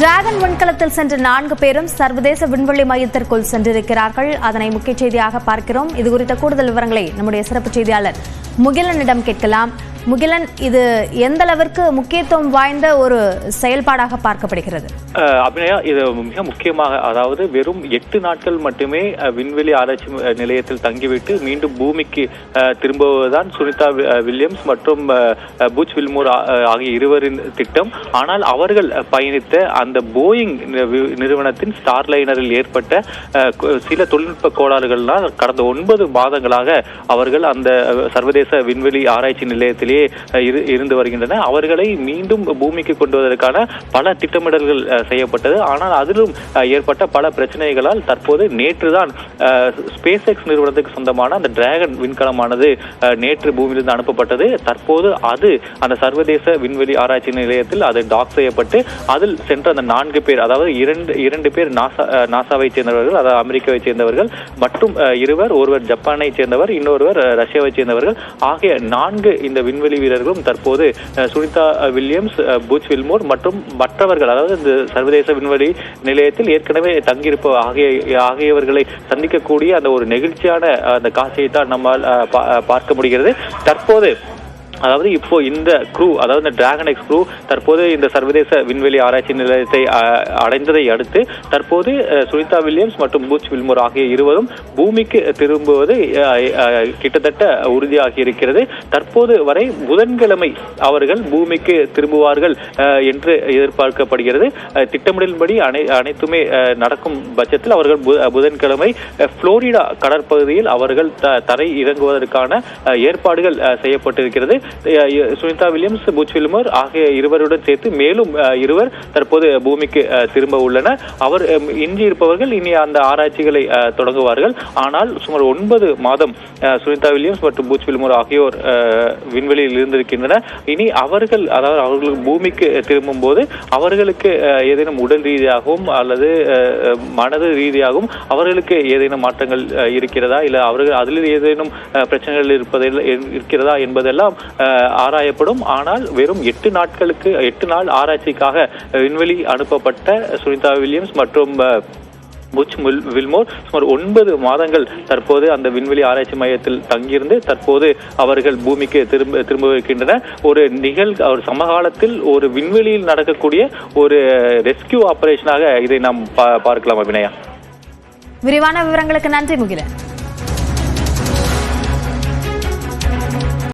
Dragon விண்கலத்தில் சென்ற நான்கு பேரும் சர்வதேச விண்வெளி மையத்திற்குள் சென்றிருக்கிறார்கள். அதனை முக்கிய செய்தியாக பார்க்கிறோம். இது குறித்த கூடுதல் விவரங்களை நம்முடைய சிறப்பு செய்தியாளர் முகிலனிடம் கேட்கலாம். முகிலன் இது எந்த அளவிற்கு முக்கியத்துவம் வாய்ந்த ஒரு செயல்பாடாக பார்க்கப்படுகிறது? அபிநயா இது மிக முக்கியமாக அதாவது வெறும் எட்டு நாட்கள் மட்டுமே விண்வெளி ஆராய்ச்சி நிலையத்தில் தங்கிவிட்டு மீண்டும் பூமிக்கு திரும்புவதுதான் சுனிதா வி- வில்லியம்ஸ் மற்றும் பூச் வில்மோர் ஆகிய இருவரின் திட்டம். ஆனால் அவர்கள் பயணித்த அந்த போயிங் நிறுவனத்தின் நிறுவனத்தின் ஸ்டார்லைனரில் ஏற்பட்ட சில தொழில்நுட்ப கோளாறுகள்னால் கடந்த ஒன்பது மாதங்களாக அவர்கள் அந்த சர்வதேச விண்வெளி ஆராய்ச்சி நிலையத்தில் அஹ், இரு- இருந்து வருகின்றன. அவர்களை மீண்டும் பூமிக்கு கொண்டு வருவதற்கான பல திட்டமிடல்கள் செய்யப்பட்டது. ஆனால் அதிலும் ஏற்பட்ட பல பிரச்சனைகளால் தற்போது நேற்றுதான் ஸ்பேஸ் எக்ஸ் நிறுவனத்துக்கு சொந்தமான அந்த டிராகன் விண்கலமானது நேற்று பூமியிலிருந்து அனுப்பப்பட்டது. தற்போது அது அந்த சர்வதேச விண்வெளி ஆராய்ச்சி நிலையத்தில் அது டாக் செய்யப்பட்டு அதில் சென்ற அந்த நான்கு பேர் அதாவது இரண்டு இரண்டு பேர் நாசா நாசாவை சேர்ந்தவர்கள் அதாவது அமெரிக்காவை சேர்ந்தவர்கள் மற்றும் இருவர் ஒருவர் ஜப்பானை சேர்ந்தவர் இன்னொருவர் ரஷ்யாவை சேர்ந்தவர்கள். ஆகிய நான்கு இந்த விண்வெளி வீரர்களும் தற்போது சுனிதா வில்லியம்ஸ் பூச் வில்மோர் மற்றும் மற்றவர்கள் அதாவது இந்த சர்வதேச விண்வெளி நிலையத்தில் ஏற்கனவே தங்கியிருப்ப ஆகிய ஆகியவர்களை சந்திக்கக்கூடிய அந்த ஒரு நெகிழ்ச்சியான அந்த காட்சியை தான் நம்மால் பார்க்க முடிகிறது. தற்போது அதாவது இப்போ இந்த க்ரூ அதாவது இந்த டிராகன் எக்ஸ் க்ரூ தற்போது இந்த சர்வதேச விண்வெளி ஆராய்ச்சி நிலையத்தை அடைந்ததை அடுத்து தற்போது சுனிதா வில்லியம்ஸ் மற்றும் பூச் வில்மோர் ஆகிய இருவரும் பூமிக்கு திரும்புவது கிட்டத்தட்ட உறுதியாகி இருக்கிறது தற்போது வரை புதன்கிழமை அவர்கள் பூமிக்கு திரும்புவார்கள் என்று எதிர்பார்க்கப்படுகிறது. திட்டமிடலின்படி அனை அனைத்துமே நடக்கும் பட்சத்தில் அவர்கள் புதன்கிழமை புளோரிடா கடற்பகுதியில் அவர்கள் த- தரை இறங்குவதற்கான ஏற்பாடுகள் செய்யப்பட்டிருக்கிறது. சுனிதா வில்லியம்ஸ் புச் வில்மர் ஆகிய இருவருடன் சேர்த்து மேலும் இருவர் தற்போது பூமிக்கு திரும்ப உள்ளனர். அவர் இன்றி இருப்பவர்கள் இனி அந்த ஆராய்ச்சிகளை தொடங்குவார்கள். ஆனால் சுமார் ஒன்பது மாதம் சுனிதா வில்லியம்ஸ் மற்றும் பூச் வில்மர் ஆகியோர் அஹ், விண்வெளியில் இருந்திருக்கின்றனர். இனி அவர்கள் அதாவது அவர்களுக்கு பூமிக்கு திரும்பும் போது அவர்களுக்கு அஹ், ஏதேனும் உடல் ரீதியாகவும் அல்லது அஹ், மனது ரீதியாகவும் அவர்களுக்கு ஏதேனும் மாற்றங்கள் அஹ், இருக்கிறதா? இல்லை அவர்கள் அதில் ஏதேனும் பிரச்சனைகள் இருப்பதில் இருக்கிறதா என்பதெல்லாம் ஆராயப்படும். ஆனால் வெறும் எட்டு நாட்களுக்கு எட்டு நாள் ஆராய்ச்சிக்காக விண்வெளி அனுப்பப்பட்ட சுனிதா வில்லியம்ஸ் மற்றும் புச் வில்- வில்மோர் சுமார் ஒன்பது மாதங்கள் தற்போது அந்த விண்வெளி ஆராய்ச்சி மையத்தில் தங்கியிருந்து தற்போது அவர்கள் பூமிக்கு திரும்ப திரும்ப இருக்கின்றனர் ஒரு நிகழ் ஒரு சமகாலத்தில் ஒரு விண்வெளியில் நடக்கக்கூடிய ஒரு ரெஸ்கியூ ஆபரேஷனாக இதை நாம் பா- பார்க்கலாம் அபிநயா. விரிவான விவரங்களுக்கு நன்றி முகிலன்.